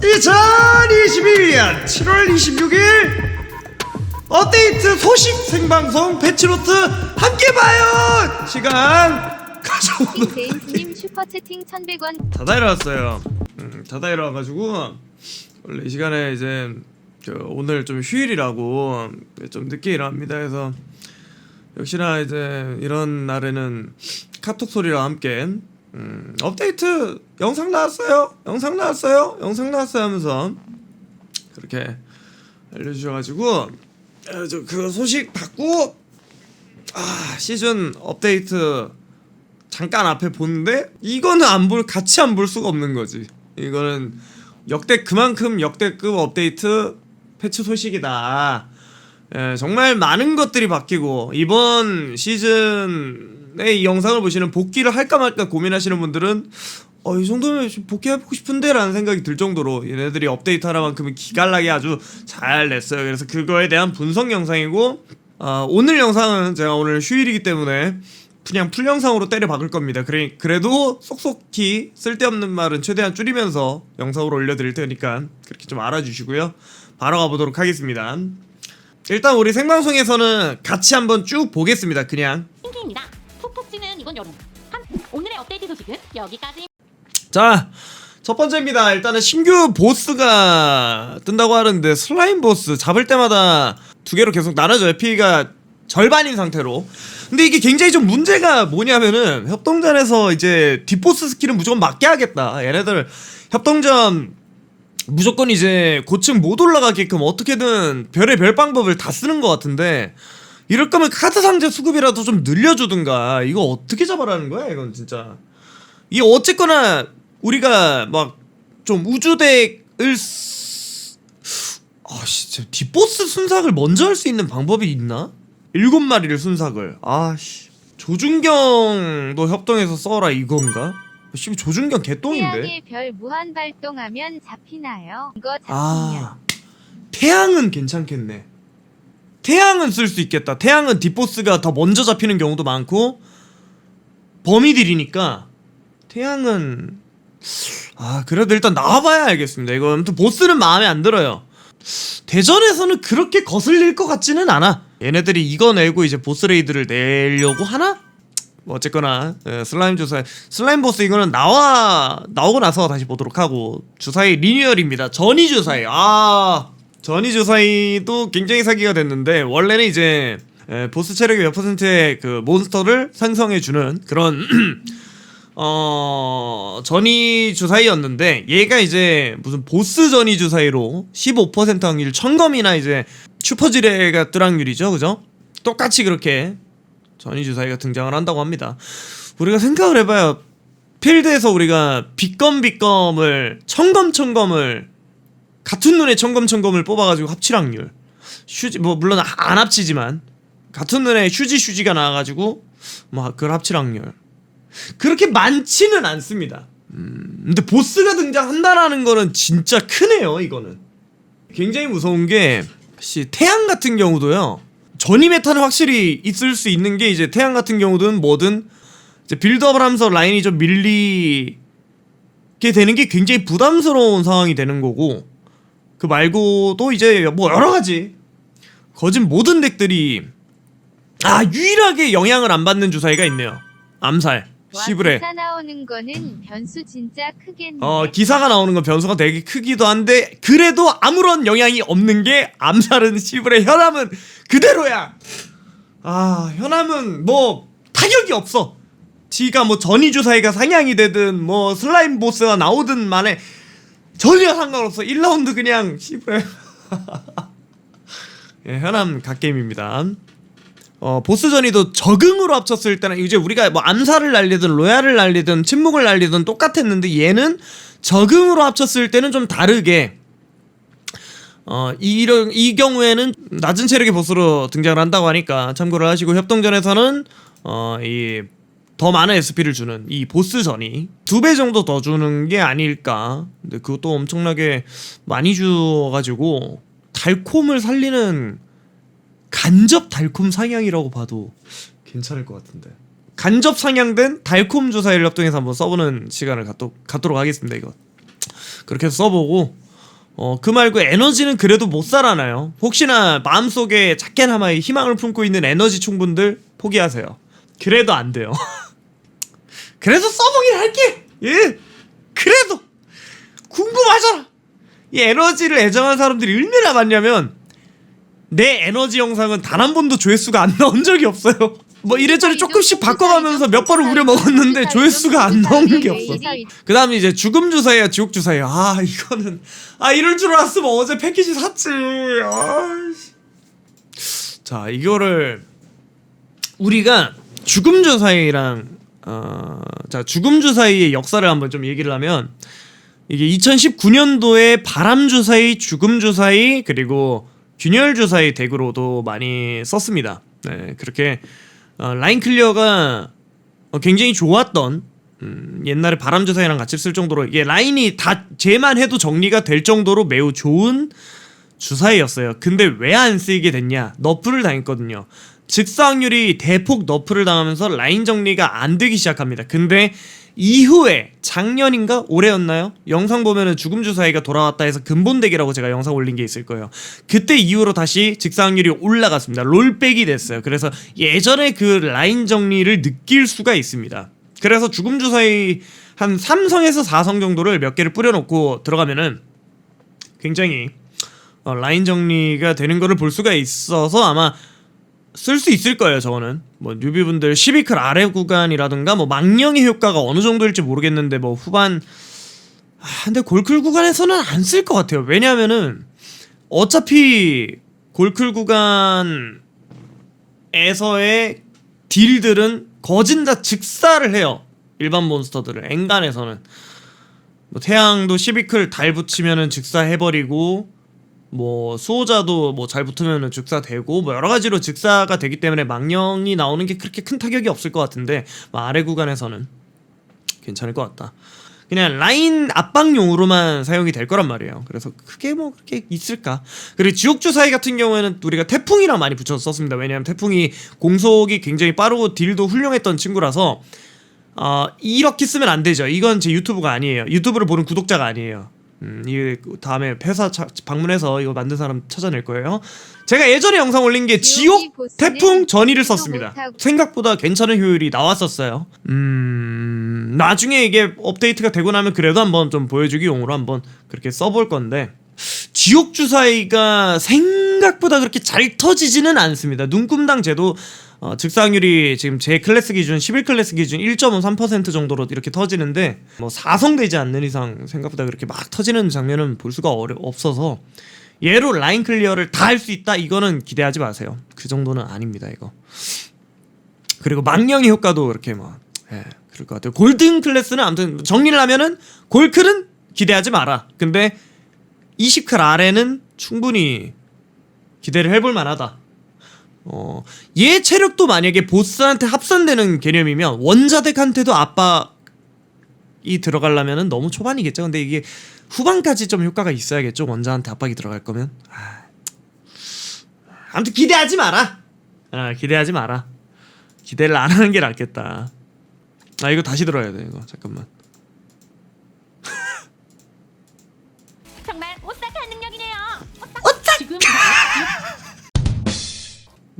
2022년 7월 26일 업데이트 소식 생방송 패치노트 함께 봐요. 시간 가져오는 제임스님 슈퍼 채팅 1100원. 자다 일어났어요. 음, 자다 일어나가지고 원래 이 시간에 이제 저 오늘 좀 휴일이라고 좀 늦게 일어납니다. 해서 역시나 이제 이런 날에는 카톡 소리와 함께 음, 업데이트 영상 나왔어요? 영상 나왔어요? 영상 나왔어요 하면서 그렇게 알려주셔가지고 어, 저그 소식 받고 아 시즌 업데이트 잠깐 앞에 보는데 이거는 안 볼 같이 안 볼 수가 없는 거지. 이거는 역대 그만큼 역대급 업데이트 패치 소식이다. 예, 정말 많은 것들이 바뀌고 이번 시즌에 이 영상을 보시는 복귀를 할까 말까 고민하시는 분들은 어, 이 정도면 좀 복귀해보고 싶은데 라는 생각이 들 정도로 얘네들이 업데이트 하나만큼은 기깔나게 아주 잘 냈어요 그래서 그거에 대한 분석 영상이고 어, 오늘 영상은 제가 오늘 휴일이기 때문에 그냥 풀 영상으로 때려 박을 겁니다 그래, 그래도 쏙쏙히 쓸데없는 말은 최대한 줄이면서 영상으로 올려드릴 테니까 그렇게 좀 알아주시고요 바로 가보도록 하겠습니다 일단 우리 생방송에서는 같이 한번 쭉 보겠습니다. 그냥 핑키입니다. 여름. 한, 오늘의 업데이트 소식은 여기까지. 자. 첫 번째입니다. 일단은 신규 보스가 뜬다고 하는데 슬라임 보스 잡을 때마다 두 개로 계속 나눠져요. 피가 절반인 상태로. 근데 이게 굉장히 좀 문제가 뭐냐면은 협동전에서 이제 뒷보스 스킬은 무조건 맞게 하겠다. 얘네들 협동전 무조건 이제 고층 못 올라가게끔 어떻게든 별의 별 방법을 다 쓰는 것 같은데 이럴 거면 카드 상자 수급이라도 좀 늘려주든가. 이거 어떻게 잡아라는 거야 이건 진짜. 이 어쨌거나 우리가 막 좀 우주덱을 쓰... 아씨 진짜 뒷보스 순삭을 먼저 할 수 있는 방법이 있나? 일곱 마리를 순삭을. 아씨. 조준경도 협동해서 써라 이건가? 씨 조준경 개똥인데. 태양의 별 무한 발동하면 잡히나요? 이거 잡히면. 아 태양은 괜찮겠네 태양은 쓸 수 있겠다. 태양은 뒷보스가 더 먼저 잡히는 경우도 많고 범위들이니까 태양은 아 그래도 일단 나와봐야 알겠습니다. 이거 아무튼 보스는 마음에 안 들어요. 대전에서는 그렇게 거슬릴 것 같지는 않아. 얘네들이 이거 내고 이제 보스 레이드를 내려고 하나? 뭐 어쨌거나 예, 슬라임 주사위 슬라임 보스 이거는 나와 나오고 나서 다시 보도록 하고 주사위 리뉴얼입니다. 전이 주사위. 아 전이 주사위도 굉장히 사기가 됐는데 원래는 이제 예, 보스 체력의 몇 퍼센트의 그 몬스터를 생성해 주는 그런 어 전이 주사위였는데 얘가 이제 무슨 보스 전이 주사위로 15% 확률 천검이나 이제 슈퍼지레가 뜰 확률이죠 그죠 똑같이 그렇게 전이 주사위가 등장을 한다고 합니다. 우리가 생각을 해봐요. 필드에서 우리가 빗검빗검을 청검청검을 같은 눈에 청검청검을 뽑아가지고 합칠 확률 휴지 뭐 물론 안 합치지만 같은 눈에 휴지 휴지가 나와가지고 뭐 그걸 합칠 확률 그렇게 많지는 않습니다. 음, 근데 보스가 등장한다라는 거는 진짜 크네요. 이거는 굉장히 무서운 게 씨, 태양 같은 경우도요. 전이 메타는 확실히 있을 수 있는 게 이제 태양 같은 경우든 뭐든 이제 빌드업을 하면서 라인이 좀 밀리게 되는 게 굉장히 부담스러운 상황이 되는 거고 그 말고도 이제 뭐 여러 가지 거진 모든 덱들이 아 유일하게 영향을 안 받는 주사위가 있네요. 암살. 와 시브레. 기사 나오는 거는 변수 진짜 크겠네 어 기사가 나오는 건 변수가 되게 크기도 한데 그래도 아무런 영향이 없는 게 암살은 시블의 현암은 그대로야. 아 현암은 뭐 타격이 없어. 지가 뭐 전이주사위가 상향이 되든 뭐 슬라임 보스가 나오든 만에 전혀 상관없어. 1라운드 그냥 시블의 예, 현암 갓게임입니다. 어, 보스전이도 적응으로 합쳤을 때는 이제 우리가 뭐 암살을 날리든 로얄을 날리든 침묵을 날리든 똑같았는데 얘는 적응으로 합쳤을 때는 좀 다르게 어, 이런 이 경우에는 낮은 체력의 보스로 등장을 한다고 하니까 참고를 하시고 협동전에서는 어, 이 더 많은 SP를 주는 이 보스전이 두 배 정도 더 주는 게 아닐까. 근데 그것도 엄청나게 많이 주어가지고 달콤을 살리는 간접 달콤 상향이라고 봐도 괜찮을 것 같은데 간접 상향된 달콤 주사일 협동에서 한번 써보는 시간을 갖도, 갖도록 하겠습니다 이거 그렇게 써보고 어, 그 말고 에너지는 그래도 못 살아나요. 혹시나 마음속에 작게나마의 희망을 품고 있는 에너지 충분들 포기하세요. 그래도 안 돼요. 그래서 써보긴 할게. 예. 그래도 궁금하잖아. 이 에너지를 애정하는 사람들이 얼마나 많냐면 내 에너지 영상은 단 한 번도 조회수가 안 나온 적이 없어요. 뭐 이래저래 조금씩 바꿔가면서 몇 번을 우려 먹었는데 조회수가 안 나오는 게 없어. 그 다음에 이제 죽음 주사위야 지옥 주사위. 아 이거는 아 이럴 줄 알았으면 어제 패키지 샀지. 아이씨. 자 이거를 우리가 죽음 주사위랑 어 자 죽음 주사위의 역사를 한번 좀 얘기를 하면 이게 2019년도에 바람 주사위, 죽음 주사위 그리고 균열 주사위 덱으로도 많이 썼습니다. 네 그렇게 어, 라인 클리어가 어, 굉장히 좋았던 음, 옛날에 바람 주사위랑 같이 쓸 정도로 이게 라인이 다 쟤만 해도 정리가 될 정도로 매우 좋은 주사위였어요. 근데 왜 안 쓰이게 됐냐? 너프를 당했거든요. 즉사 확률이 대폭 너프를 당하면서 라인 정리가 안 되기 시작합니다. 근데 이후에 작년인가 올해였나요? 영상 보면은 죽음 주사위가 돌아왔다 해서 근본덱이라고 제가 영상 올린 게 있을 거예요. 그때 이후로 다시 즉사 확률이 올라갔습니다. 롤백이 됐어요. 그래서 예전에 그 라인 정리를 느낄 수가 있습니다. 그래서 죽음 주사위 한 3성에서 4성 정도를 몇 개를 뿌려놓고 들어가면은 굉장히 어, 라인 정리가 되는 거를 볼 수가 있어서 아마 쓸 수 있을 거예요 저거는. 뭐 뉴비분들 12클 아래 구간이라든가 뭐 망령의 효과가 어느 정도일지 모르겠는데 뭐 후반 아, 근데 골클 구간에서는 안 쓸 것 같아요. 왜냐하면은 어차피 골클 구간에서의 딜들은 거진 다 즉사를 해요. 일반 몬스터들을 엔간에서는. 뭐 태양도 12클 달 붙이면은 즉사 해버리고 뭐 수호자도 뭐 잘 붙으면은 즉사 되고 뭐 여러 가지로 즉사가 되기 때문에 망령이 나오는 게 그렇게 큰 타격이 없을 것 같은데 뭐 아래 구간에서는 괜찮을 것 같다. 그냥 라인 압박용으로만 사용이 될 거란 말이에요. 그래서 크게 뭐 그렇게 있을까? 그리고 지옥 주사위 같은 경우에는 우리가 태풍이랑 많이 붙여서 썼습니다. 왜냐하면 태풍이 공속이 굉장히 빠르고 딜도 훌륭했던 친구라서 어, 이렇게 쓰면 안 되죠. 이건 제 유튜브가 아니에요. 유튜브를 보는 구독자가 아니에요. 음, 이 다음에 회사 차- 방문해서 이거 만든 사람 찾아낼 거예요. 제가 예전에 영상 올린 게 지옥 태풍 전이를 썼습니다. 생각보다 괜찮은 효율이 나왔었어요. 음, 나중에 이게 업데이트가 되고 나면 그래도 한번 좀 보여주기 용으로 한번 그렇게 써볼 건데 지옥 주사위가 생각보다 그렇게 잘 터지지는 않습니다. 눈금당 제도 어, 즉사확률이 지금 제 클래스 기준 11 클래스 기준 1.53% 정도로 이렇게 터지는데 뭐 4성 되지 않는 이상 생각보다 그렇게 막 터지는 장면은 볼 수가 어려, 없어서 얘로 라인 클리어를 다 할 수 있다 이거는 기대하지 마세요. 그 정도는 아닙니다 이거. 그리고 망령의 효과도 그렇게 뭐 예, 그럴 것 같아요. 골든 클래스는 아무튼 정리를 하면은 골클은 기대하지 마라. 근데 20클 아래는 충분히 기대를 해볼 만하다. 어, 얘 체력도 만약에 보스한테 합산되는 개념이면 원자덱한테도 압박이 들어가려면은 너무 초반이겠죠. 근데 이게 후반까지 좀 효과가 있어야겠죠. 원자한테 압박이 들어갈 거면. 아, 아무튼 기대하지 마라. 아, 기대하지 마라. 기대를 안 하는 게 낫겠다. 아 이거 다시 들어야 돼 이거 잠깐만.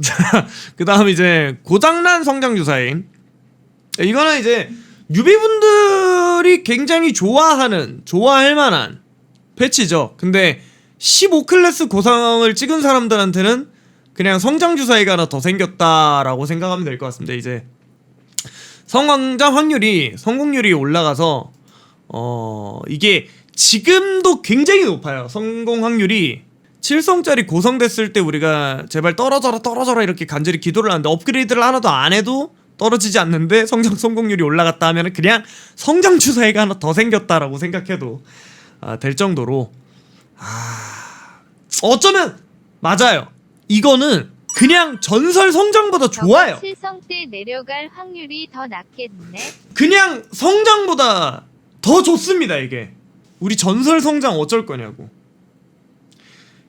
그 다음 이제 고장난 성장 주사위. 이거는 이제 유비분들이 굉장히 좋아하는 좋아할 만한 패치죠. 근데 15클래스 고상을 찍은 사람들한테는 그냥 성장 주사위가 하나 더 생겼다라고 생각하면 될 것 같습니다. 이제 성장 확률이 성공률이 올라가서 어 이게 지금도 굉장히 높아요. 성공 확률이 7성짜리 고성됐을 때 우리가 제발 떨어져라 떨어져라 이렇게 간절히 기도를 하는데 업그레이드를 하나도 안 해도 떨어지지 않는데 성장 성공률이 올라갔다 하면 그냥 성장 주사위가 하나 더 생겼다라고 생각해도 아, 될 정도로 아 어쩌면 맞아요. 이거는 그냥 전설 성장보다 좋아요. 칠성 때 내려갈 확률이 더 낮겠네. 그냥 성장보다 더 좋습니다 이게 우리 전설 성장 어쩔 거냐고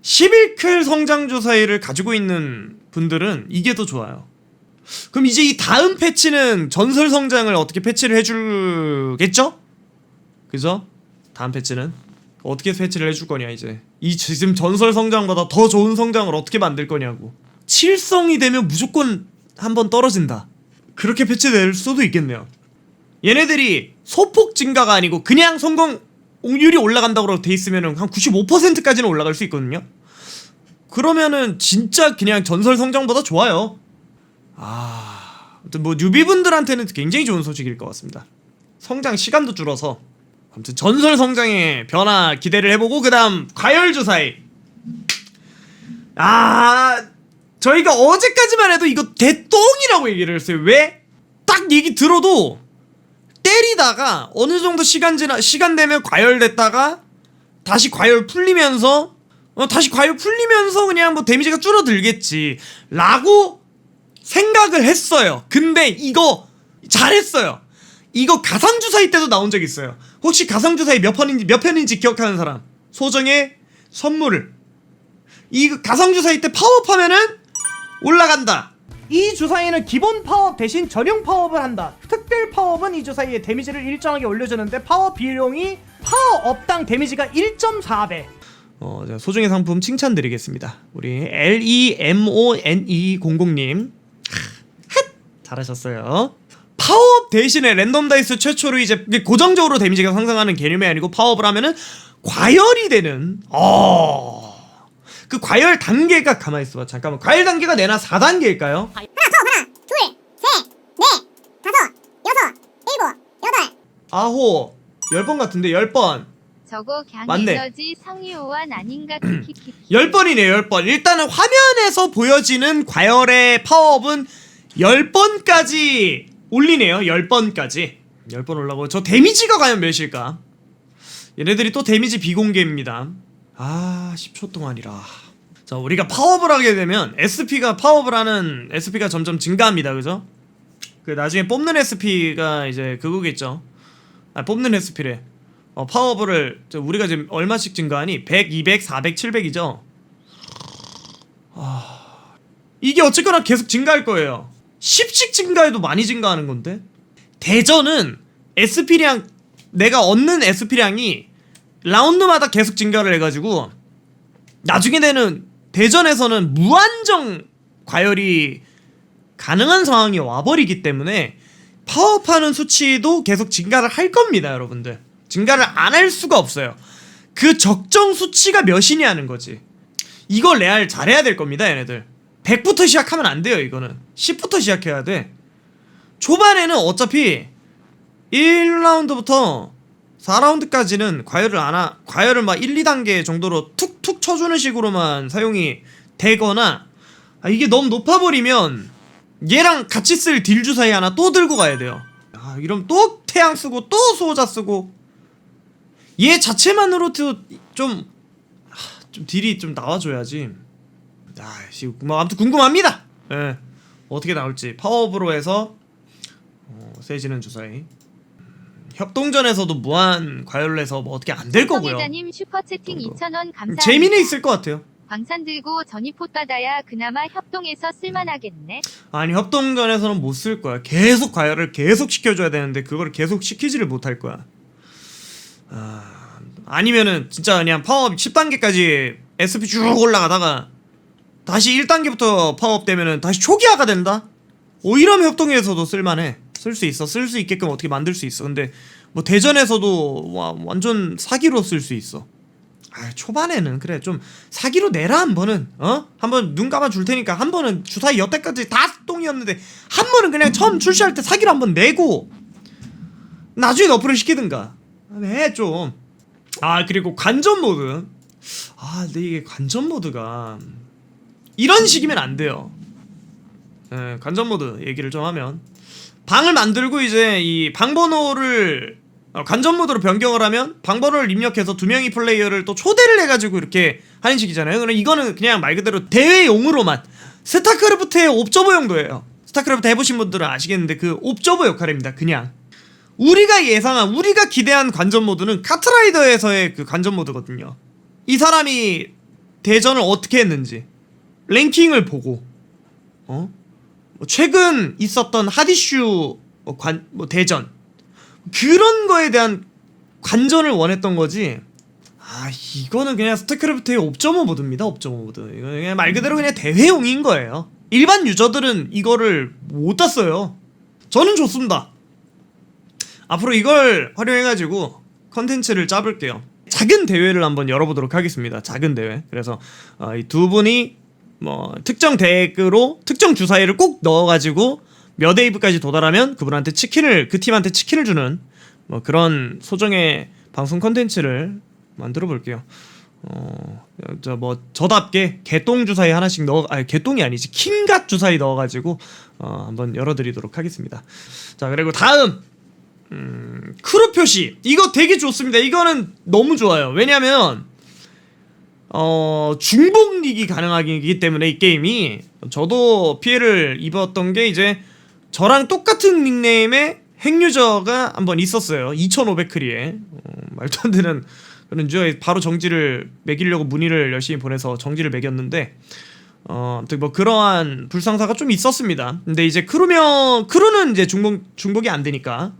11클 성장 주사위를 가지고 있는 분들은 이게 더 좋아요. 그럼 이제 이 다음 패치는 전설 성장을 어떻게 패치를 해주겠죠? 그죠? 다음 패치는? 어떻게 패치를 해줄 거냐 이제. 이 지금 전설 성장보다 더 좋은 성장을 어떻게 만들 거냐고. 칠성이 되면 무조건 한번 떨어진다. 그렇게 패치될 수도 있겠네요. 얘네들이 소폭 증가가 아니고 그냥 성공 률이 올라간다고 돼 있으면 한 95%까지는 올라갈 수 있거든요 그러면은 진짜 그냥 전설 성장보다 좋아요 아 아무튼 뭐 뉴비분들한테는 굉장히 좋은 소식일 것 같습니다 성장 시간도 줄어서 아무튼 전설 성장의 변화 기대를 해보고 그다음 과열 주사위. 아 저희가 어제까지만 해도 이거 대똥이라고 얘기를 했어요. 왜? 딱 얘기 들어도 때리다가 어느 정도 시간 지나 시간 되면 과열됐다가 다시 과열 풀리면서 어, 다시 과열 풀리면서 그냥 뭐 데미지가 줄어들겠지라고 생각을 했어요. 근데 이거 잘했어요. 이거 가상주사위 때도 나온 적 있어요. 혹시 가상주사위 몇 편인지 몇 편인지 기억하는 사람? 소정의 선물을 이 가상주사위 때 파업하면은 올라간다. 이 주사위는 기본 파업 대신 전용 파업을 한다. 특별 파업은 이 주사위의 데미지를 일정하게 올려주는데 파업 비용이 파업당 데미지가 1.4배. 어, 소정의 상품 칭찬드리겠습니다. 우리 L E M O N E 00님 잘하셨어요. 파업 대신에 랜덤 다이스 최초로 이제 고정적으로 데미지가 상승하는 개념이 아니고 파업을 하면은 과열이 되는 어. 그 과열 단계가 가만히 있어봐 잠깐만 과열 단계가 내나 4단계일까요? 아홉 열번 같은데 열 번. 저거 갱 맞네. 에너지 성유호환 아닌가 키키키키. 열 번이네 열 번. 일단은 화면에서 보여지는 과열의 파워업은 열 번까지 올리네요. 열 번까지. 열번 올라고 저 데미지가 과연 몇일까? 얘네들이 또 데미지 비공개입니다. 아 10초 동안이라. 자 우리가 파워업을 하게 되면 SP가 파워업을 하는 SP가 점점 증가합니다. 그죠? 그 나중에 뽑는 SP가 이제 그거겠죠. 아 뽑는 SP래. 어, 파워업을 저 우리가 지금 얼마씩 증가하니? 100, 200, 400, 700이죠. 아... 이게 어쨌거나 계속 증가할 거예요. 10씩 증가해도 많이 증가하는 건데. 대전은 SP량 내가 얻는 SP량이 라운드마다 계속 증가를 해가지고 나중에 되는 대전에서는 무한정 과열이 가능한 상황이 와버리기 때문에 파업하는 수치도 계속 증가를 할 겁니다, 여러분들. 증가를 안 할 수가 없어요. 그 적정 수치가 몇이냐는 거지. 이거 레알 잘해야 될 겁니다, 얘네들. 100부터 시작하면 안 돼요, 이거는. 10부터 시작해야 돼. 초반에는 어차피 1라운드부터 4라운드까지는 과열을 안 하, 과열을 막 1, 2단계 정도로 툭툭 쳐주는 식으로만 사용이 되거나, 아, 이게 너무 높아버리면 얘랑 같이 쓸 딜 주사위 하나 또 들고 가야 돼요. 아, 이러면 또 태양 쓰고 또 수호자 쓰고 얘 자체만으로도 좀, 아, 좀 딜이 좀 나와줘야지. 아, 씨, 뭐 아무튼 궁금합니다. 예, 어떻게 나올지 파워업으로 해서 어, 세지는 주사위. 음, 협동전에서도 무한 과열을 해서 뭐 어떻게 안 될 거고요. 성혜자님 슈퍼 채팅 정도. 2,000원 음, 감사합니다. 재미는 있을 것 같아요. 광산 들고 전이포 받아야 그나마 협동에서 쓸만하겠네. 아니 협동전에서는 못 쓸 거야. 계속 과열을 계속 시켜줘야 되는데 그걸 계속 시키지를 못할 거야. 아, 아니면은 진짜 그냥 파워업 10단계까지 SP 쭉 올라가다가 다시 1단계부터 파워업 되면은 다시 초기화가 된다. 오 이러면 협동에서도 쓸만해. 쓸 수 있어. 쓸 수 있게끔 어떻게 만들 수 있어. 근데 뭐 대전에서도 와, 완전 사기로 쓸 수 있어. 아 초반에는 그래 좀 사기로 내라 한 번은 어? 한 번 눈 감아 줄 테니까 한 번은 주사위 여태까지 다 똥이었는데 한 번은 그냥 처음 출시할 때 사기로 한 번 내고 나중에 너프를 시키든가 해좀아 그리고 관전 모드 아 근데 이게 관전 모드가 이런 식이면 안 돼요 예, 관전 모드 얘기를 좀 하면 방을 만들고 이제 이 방번호를 어, 관전 모드로 변경을 하면 방번호를 입력해서 두 명이 플레이어를 또 초대를 해가지고 이렇게 하는 식이잖아요. 그럼 이거는 그냥 말 그대로 대회용으로만 스타크래프트의 옵저버 용도예요. 스타크래프트 해보신 분들은 아시겠는데 그 옵저버 역할입니다. 그냥 우리가 예상한 우리가 기대한 관전 모드는 카트라이더에서의 그 관전 모드거든요. 이 사람이 대전을 어떻게 했는지 랭킹을 보고 어뭐 최근 있었던 핫이슈 뭐 관, 뭐 대전. 그런 거에 대한 관전을 원했던 거지. 아 이거는 그냥 스타크래프트의 5.5 모드입니다 5.5 모드. 이거는 그냥 말 그대로 그냥 대회용인 거예요. 일반 유저들은 이거를 못 땄어요. 저는 좋습니다. 앞으로 이걸 활용해가지고 컨텐츠를 짜볼게요. 작은 대회를 한번 열어보도록 하겠습니다. 작은 대회. 그래서 어, 이두 분이 뭐 특정 덱으로 특정 주사위를 꼭 넣어가지고 몇 웨이브까지 도달하면 그분한테 치킨을 그 팀한테 치킨을 주는 뭐 그런 소정의 방송 컨텐츠를 만들어 볼게요. 어, 저 뭐 저답게 개똥 주사위 하나씩 넣어 아니 개똥이 아니지 킹갓 주사위 넣어가지고 어, 한번 열어드리도록 하겠습니다. 자 그리고 다음 음, 크루 표시 이거 되게 좋습니다. 이거는 너무 좋아요. 왜냐면 어 중복릭이 가능하기 때문에 이 게임이 저도 피해를 입었던 게 이제 저랑 똑같은 닉네임의 핵유저가 한번 있었어요. 2500크리에. 어, 말도 안 되는 그런 유저에 바로 정지를 매기려고 문의를 열심히 보내서 정지를 매겼는데 어 뭐 그러한 불상사가 좀 있었습니다. 근데 이제 크루면 크루는 이제 중복 중복이 안 되니까.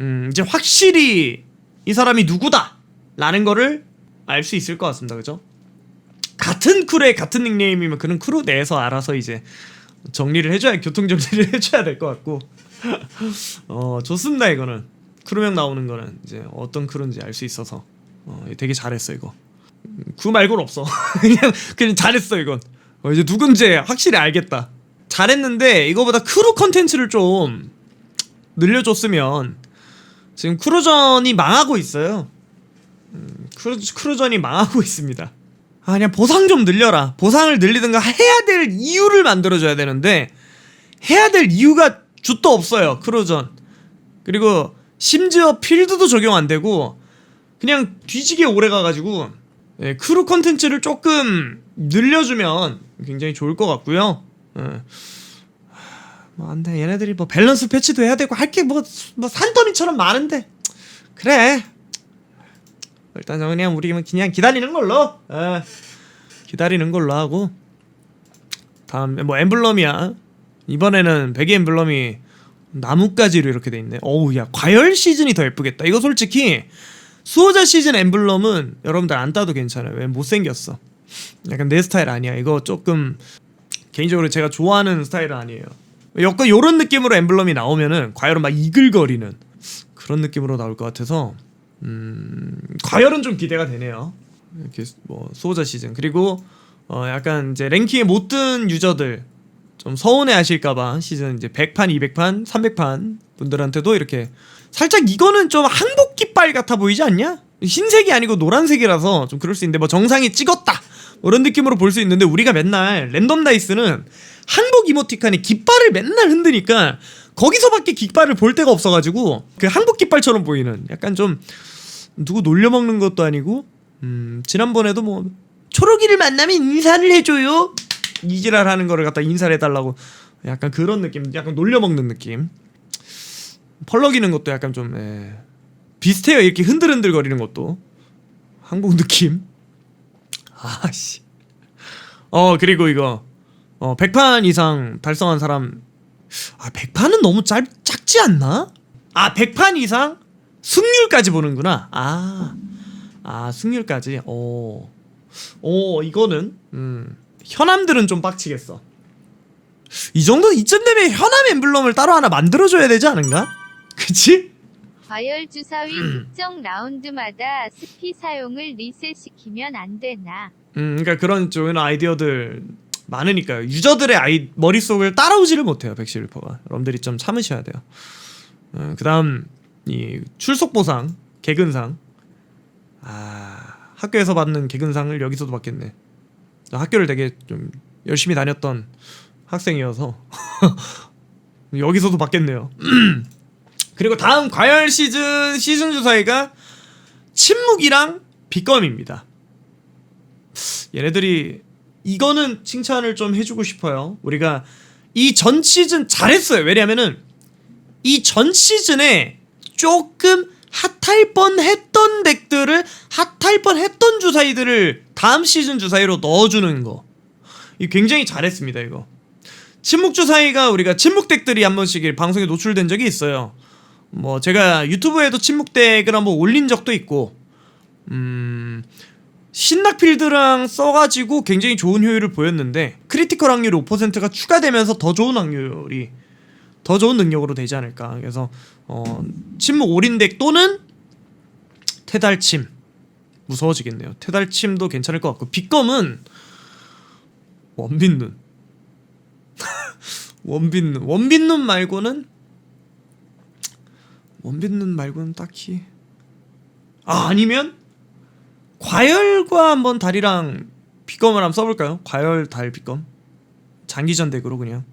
음 이제 확실히 이 사람이 누구다 라는 거를 알 수 있을 것 같습니다. 그죠 같은 크루에 같은 닉네임이면 그런 크루 내에서 알아서 이제 정리를 해줘야 교통 정리를 해줘야 될 것 같고. 어 좋습니다 이거는. 크루명 나오는 거는 이제 어떤 크루인지 알 수 있어서. 어 되게 잘했어 이거. 음, 그 말고는 없어. 그냥 그냥 잘했어 이건. 어, 이제 누군지 확실히 알겠다. 잘했는데 이거보다 크루 컨텐츠를 좀 늘려줬으면 지금 크루전이 망하고 있어요. 음, 크루, 크루전이 망하고 있습니다 아 그냥 보상 좀 늘려라. 보상을 늘리든가 해야 될 이유를 만들어줘야 되는데 해야 될 이유가 jut도 없어요 크루전 그리고 심지어 필드도 적용 안 되고 그냥 뒤지게 오래 가가지고 예, 크루 컨텐츠를 조금 늘려주면 굉장히 좋을 것 같고요. 예. 뭐 안돼. 얘네들이 뭐 밸런스 패치도 해야 되고 할 게 뭐 뭐 산더미처럼 많은데. 그래 일단 그냥 우리 그냥 기다리는 걸로. 예. 기다리는 걸로 하고 다음에 뭐 엠블럼이야. 이번에는 베개 엠블럼이 나뭇가지로 이렇게 돼 있네. 어우 야 과열 시즌이 더 예쁘겠다. 이거 솔직히 수호자 시즌 엠블럼은 여러분들 안 따도 괜찮아요. 왜 못생겼어. 약간 내 스타일 아니야. 이거 조금 개인적으로 제가 좋아하는 스타일은 아니에요. 약간 요런 느낌으로 엠블럼이 나오면은 과열은 막 이글거리는 그런 느낌으로 나올 것 같아서 음 과열은 좀 기대가 되네요. 이렇게 뭐 수호자 시즌. 그리고 어 약간 이제 랭킹에 못 든 유저들 좀 서운해 하실까봐 시즌 이제 100판, 200판, 300판 분들한테도 이렇게 살짝 이거는 좀 항복 깃발 같아 보이지 않냐? 흰색이 아니고 노란색이라서 좀 그럴 수 있는데 뭐 정상이 찍었다. 뭐 이런 느낌으로 볼 수 있는데 우리가 맨날 랜덤 다이스는 항복 이모티콘에 깃발을 맨날 흔드니까 거기서밖에 깃발을 볼 데가 없어가지고 그 항복 깃발처럼 보이는 약간 좀 누구 놀려먹는 것도 아니고 음 지난번에도 뭐 초록이를 만나면 인사를 해줘요. 이지랄 하는 거를 갖다 인사를 해달라고. 약간 그런 느낌 약간 놀려먹는 느낌. 펄럭이는 것도 약간 좀 예. 비슷해요. 이렇게 흔들흔들 거리는 것도. 한국 느낌. 아씨. 어 그리고 이거. 어 100판 이상 달성한 사람. 아 100판은 너무 짧 작지 않나? 아 100판 이상 승률까지 보는구나 아, 아 승률까지 오, 오 이거는 음 현암들은 좀 빡치겠어 이 정도 이쯤 되면 현암 엠블럼을 따로 하나 만들어줘야 되지 않은가? 그치? 과열 주사위 음. 특정 라운드마다 스피 사용을 리셋시키면 안 되나? 음, 그러니까 그런 쪽은 아이디어들 많으니까요. 유저들의 아이 머릿속을 따라오지를 못해요. 백실리퍼가. 여러분들이 좀 참으셔야 돼요. 어, 그다음 이 출석 보상, 개근상. 아, 학교에서 받는 개근상을 여기서도 받겠네. 나 학교를 되게 좀 열심히 다녔던 학생이어서 여기서도 받겠네요. 그리고 다음 과열 시즌 시즌 주사위가 침묵이랑 비검입니다. 얘네들이 이거는 칭찬을 좀 해주고 싶어요. 우리가 이 전 시즌 잘했어요. 왜냐면은 이 전 시즌에 조금 핫할 뻔했던 덱들을 핫할 뻔했던 주사위들을 다음 시즌 주사위로 넣어주는 거. 이 굉장히 잘했습니다. 이거. 침묵 주사위가 우리가 침묵 덱들이 한 번씩 방송에 노출된 적이 있어요. 뭐 제가 유튜브에도 침묵 덱을 한번 올린 적도 있고 음 신낙필드랑 써가지고 굉장히 좋은 효율을 보였는데 크리티컬 확률이 5%가 추가되면서 더 좋은 확률이 더 좋은 능력으로 되지 않을까 그래서 어 침묵 올인덱 또는 태달침. 무서워지겠네요. 태달침도 괜찮을 것 같고. 빗검은 원빈눈. 원빈눈. 원빈눈 말고는 원빈눈 말고는 딱히. 아 아니면 과열과 한번 달이랑 빗검을 한번 써볼까요? 과열 달 빗검. 장기전 덱으로 그냥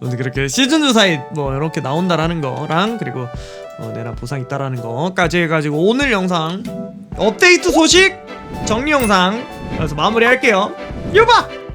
그렇게 시즌 2 사이 뭐 이렇게 나온다라는 거랑 그리고 어, 내나 보상 있다라는 거까지 해가지고 오늘 영상 업데이트 소식 정리 영상 그래서 마무리할게요. 유바